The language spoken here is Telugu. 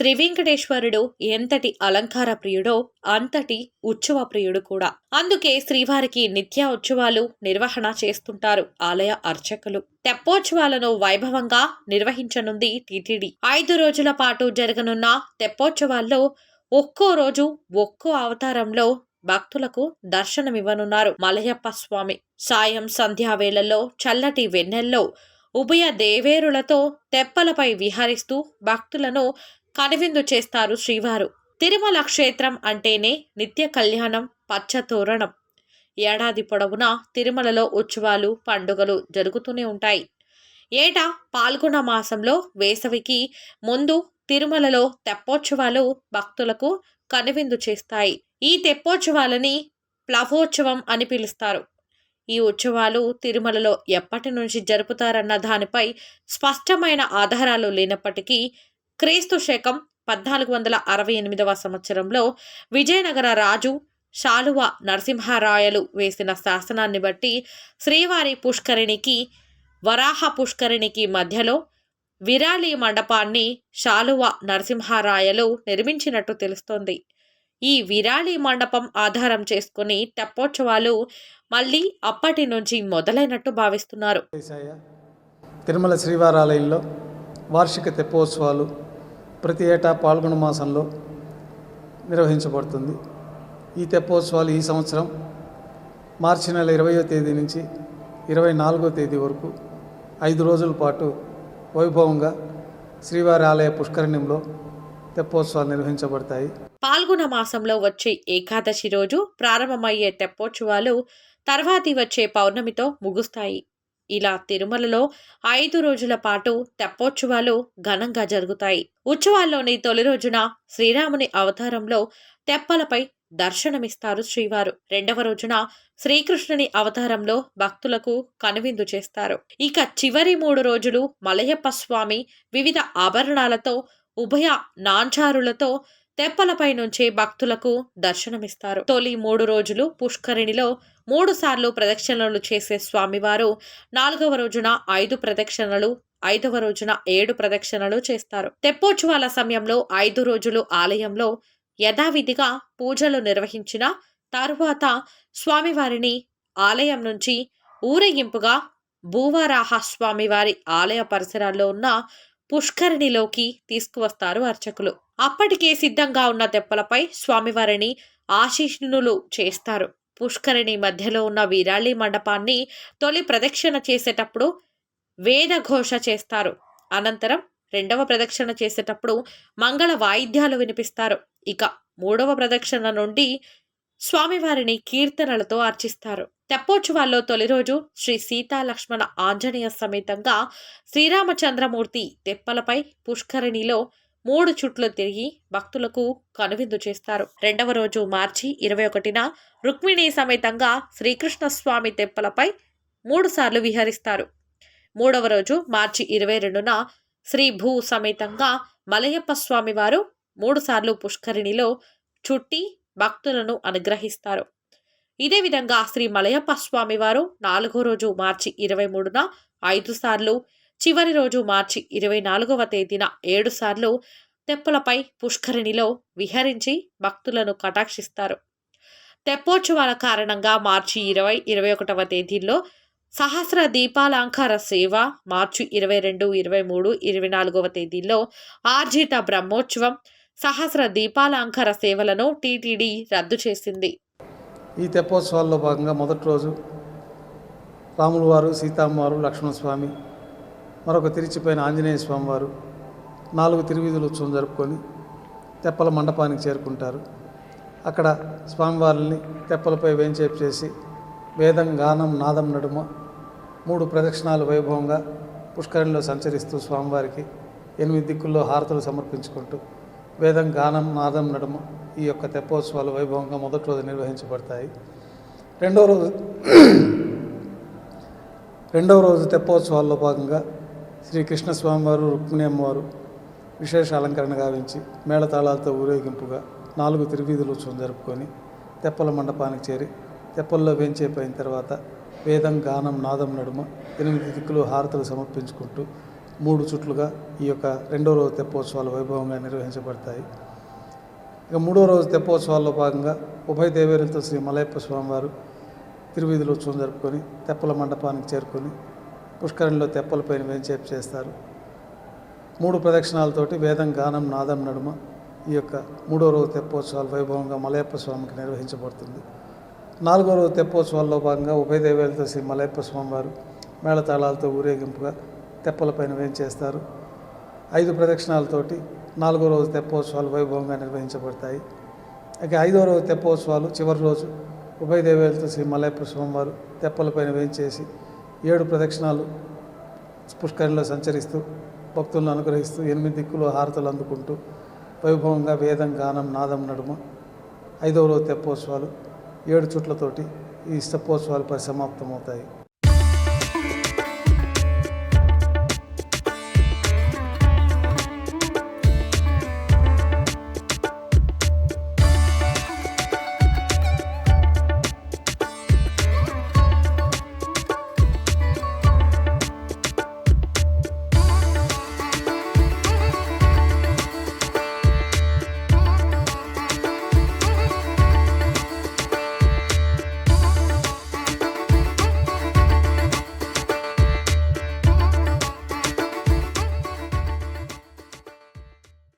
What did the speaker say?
శ్రీ వెంకటేశ్వరుడు ఎంతటి అలంకార ప్రియుడో అంతటి ఉత్సవ ప్రియుడు కూడా. అందుకే శ్రీవారికి నిత్య ఉత్సవాలు నిర్వహణ చేస్తుంటారు ఆలయ అర్చకులు. తెప్పోత్సవాలను వైభవంగా నిర్వహించనుంది టీటీడీ. ఐదు రోజుల పాటు జరగనున్న తెప్పోత్సవాల్లో ఒక్కో రోజు ఒక్కో అవతారంలో భక్తులకు దర్శనమివ్వనున్నారు మలయప్ప స్వామి. సాయం సంధ్యా వేళల్లో చల్లటి వెన్నెల్లో ఉభయ దేవేరులతో తెప్పలపై విహరిస్తూ భక్తులను కనువిందు చేస్తారు శ్రీవారు. తిరుమల క్షేత్రం అంటేనే నిత్య కళ్యాణం పచ్చ తోరణం ఏడాది పొడవునా తిరుమలలో ఉత్సవాలు పండుగలు జరుగుతూనే ఉంటాయి. ఏటా పాల్గొన మాసంలో వేసవికి ముందు తిరుమలలో తెప్పోత్సవాలు భక్తులకు కనువిందు చేస్తాయి. ఈ తెప్పోత్సవాలని ప్లవోత్సవం అని పిలుస్తారు. ఈ ఉత్సవాలు తిరుమలలో ఎప్పటి నుంచి జరుపుతారన్న దానిపై స్పష్టమైన ఆధారాలు లేనప్పటికీ క్రీస్తు శకం పద్నాలుగు వందల అరవై ఎనిమిదవ సంవత్సరంలో విజయనగర రాజు శాలువ నరసింహారాయలు వేసిన శాసనాన్ని బట్టి శ్రీవారి పుష్కరిణికి వరాహ పుష్కరిణికి మధ్యలో విరాళి మండపాన్ని శాలువ నరసింహారాయలు నిర్మించినట్టు తెలుస్తోంది. ఈ విరాళి మండపం ఆధారం చేసుకుని తెప్పోత్సవాలు మళ్ళీ అప్పటి నుంచి మొదలైనట్టు భావిస్తున్నారు. తిరుమల శ్రీవారాలయంలో వార్షిక తెప్పోత్సవాలు ప్రతి ఏటా పాల్గొన మాసంలో నిర్వహించబడుతుంది. ఈ తెప్పోత్సవాలు ఈ సంవత్సరం మార్చి నెల ఇరవయో తేదీ నుంచి ఇరవై నాలుగో తేదీ వరకు ఐదు రోజుల పాటు వైభవంగా శ్రీవారి ఆలయ పుష్కరిణ్యంలో తెప్పోత్సవాలు నిర్వహించబడతాయి. పాల్గొన మాసంలో వచ్చే ఏకాదశి రోజు ప్రారంభమయ్యే తెప్పోత్సవాలు తర్వాతి వచ్చే పౌర్ణమితో ముగుస్తాయి. ఇలా తిరుమలలో ఐదు రోజుల పాటు తెప్పోత్సవాలు ఘనంగా జరుగుతాయి. ఉత్సవాల్లోని తొలి రోజున శ్రీరాముని అవతారంలో తెప్పలపై దర్శనమిస్తారు శ్రీవారు. రెండవ రోజున శ్రీకృష్ణుని అవతారంలో భక్తులకు కనువిందు చేస్తారు. ఇక చివరి మూడు రోజులు మలయప్ప స్వామి వివిధ ఆభరణాలతో ఉభయ నాంచారులతో తెప్పలపై నుంచి భక్తులకు దర్శనమిస్తారు. తొలి మూడు రోజులు పుష్కరిణిలో మూడు సార్లు ప్రదక్షిణలు చేసే స్వామివారు నాలుగవ రోజున ఐదు ప్రదక్షిణలు ఐదవ రోజున ఏడు ప్రదక్షిణలు చేస్తారు. తెప్పోత్సవాల సమయంలో ఐదు రోజులు ఆలయంలో యథావిధిగా పూజలు నిర్వహించిన తరువాత స్వామివారిని ఆలయం నుంచి ఊరేగింపుగా భూవారాహ స్వామివారి ఆలయ పరిసరాల్లో ఉన్న పుష్కరిణిలోకి తీసుకువస్తారు అర్చకులు. అప్పటికే సిద్ధంగా ఉన్న తెప్పలపై స్వామివారిని ఆశీనులు చేస్తారు. పుష్కరిణి మధ్యలో ఉన్న వీరాళి మండపాన్ని తొలి ప్రదక్షిణ చేసేటప్పుడు వేదఘోష చేస్తారు. అనంతరం రెండవ ప్రదక్షిణ చేసేటప్పుడు మంగళ వాయిద్యాలు వినిపిస్తారు. ఇక మూడవ ప్రదక్షిణ నుండి స్వామివారిని కీర్తనలతో అర్చిస్తారు తెప్పోత్సవాల్లో తొలి రోజు శ్రీ సీతా లక్ష్మణ ఆంజనేయ సమేతంగా శ్రీరామచంద్రమూర్తి తెప్పలపై పుష్కరిణిలో మూడు చుట్లు తిరిగి భక్తులకు కనువిందు చేస్తారు. రెండవ రోజు మార్చి ఇరవై ఒకటిన రుక్మిణి సమేతంగా శ్రీకృష్ణ స్వామి తెప్పలపై మూడు సార్లు విహరిస్తారు. మూడవ రోజు మార్చి ఇరవై రెండున శ్రీ భూ సమేతంగా మలయప్ప స్వామివారు మూడు సార్లు పుష్కరిణిలో చుట్టి భక్తులను అనుగ్రహిస్తారు. ఇదే విధంగా శ్రీ మలయప్ప స్వామి వారు నాలుగో రోజు మార్చి ఇరవై మూడున ఐదు సార్లు చివరి రోజు మార్చి ఇరవై నాలుగవ తేదీన ఏడు సార్లు తెప్పలపై పుష్కరిణిలో విహరించి భక్తులను కటాక్షిస్తారు. తెప్పోత్సవాల కారణంగా మార్చి ఇరవై ఇరవై ఒకటవ తేదీల్లో సహస్ర దీపాలంకార సేవ మార్చి ఇరవై రెండు ఇరవై మూడు ఇరవై నాలుగవ తేదీల్లో ఆర్జిత బ్రహ్మోత్సవం సహస్ర దీపాలంకార సేవలను టీటీడీ రద్దు చేసింది. ఈ తెప్పోత్సవాల్లో భాగంగా మొదటి రోజు రాములు వారు సీతమ్మవారు లక్ష్మణస్వామి మరొక తిరిచిపోయిన ఆంజనేయ స్వామి వారు నాలుగు తిరువీధుల ఉత్సవం జరుపుకొని తెప్పల మండపానికి చేరుకుంటారు. అక్కడ స్వామివారిని తెప్పలపై వేంచేపు చేసి వేదం గానం నాదం నడుమ మూడు ప్రదక్షిణాలు వైభవంగా పుష్కరంలో సంచరిస్తూ స్వామివారికి ఎనిమిది దిక్కుల్లో హారతులు సమర్పించుకుంటూ వేదం గానం నాదం నడుమ ఈ యొక్క తెప్పోత్సవాలు వైభవంగా మొదటి రోజు నిర్వహించబడతాయి. రెండవ రోజు రెండవ రోజు తెప్పోత్సవాల్లో భాగంగా శ్రీ కృష్ణస్వామివారు రుక్మిణి అమ్మవారు విశేష అలంకరణ గావించి మేళతాళాలతో ఊరేగింపుగా నాలుగు తిరువీధులు ఉత్సవం జరుపుకొని తెప్పల మండపానికి చేరి తెప్పల్లో వేంచేపోయిన తర్వాత వేదం గానం నాదం నడుమ ఎనిమిది దిక్కులు హారతులు సమర్పించుకుంటూ మూడు చుట్లుగా ఈ యొక్క రెండో రోజు తెప్పోత్సవాలు వైభవంగా నిర్వహించబడతాయి. ఇక మూడో రోజు తెప్పోత్సవాల్లో భాగంగా ఉభయ దేవేరులతో శ్రీ మలయప్ప స్వామివారు తిరువీధిలో ఉత్సవం జరుపుకొని తెప్పల మండపానికి చేరుకొని పుష్కరంలో తెప్పలపైన వేంచేపు చేస్తారు. మూడు ప్రదక్షిణాలతోటి వేదం గానం నాదం నడుమ ఈ యొక్క మూడో రోజు తెప్పోత్సవాలు వైభవంగా మలయప్ప స్వామికి నిర్వహించబడుతుంది. నాలుగో రోజు తెప్పోత్సవాల్లో భాగంగా ఉభయ దేవేలతో శ్రీ మలయప్ప స్వామివారు మేళతాళాలతో ఊరేగింపుగా తెప్పలపైన వేయించేస్తారు ఐదు ప్రదక్షిణాలతోటి నాలుగో రోజు తెప్పోత్సవాలు వైభవంగా నిర్వహించబడతాయి. ఇక ఐదో రోజు తెప్పోత్సవాలు చివరి రోజు ఉభయ దేవేలతో శ్రీ మలయప్ప స్వామివారు తెప్పలపైన వేయించేసి ఏడు ప్రదక్షిణాలు పుష్కరిలో సంచరిస్తూ భక్తులను అనుగ్రహిస్తూ ఎనిమిది దిక్కులు హారతలు అందుకుంటూ వైభవంగా వేదం గానం నాదం నడుమ ఐదవ రోజు తెప్పోత్సవాలు ఏడు చుట్లతోటి ఈ తెప్పోత్సవాలు పరిసమాప్తమవుతాయి.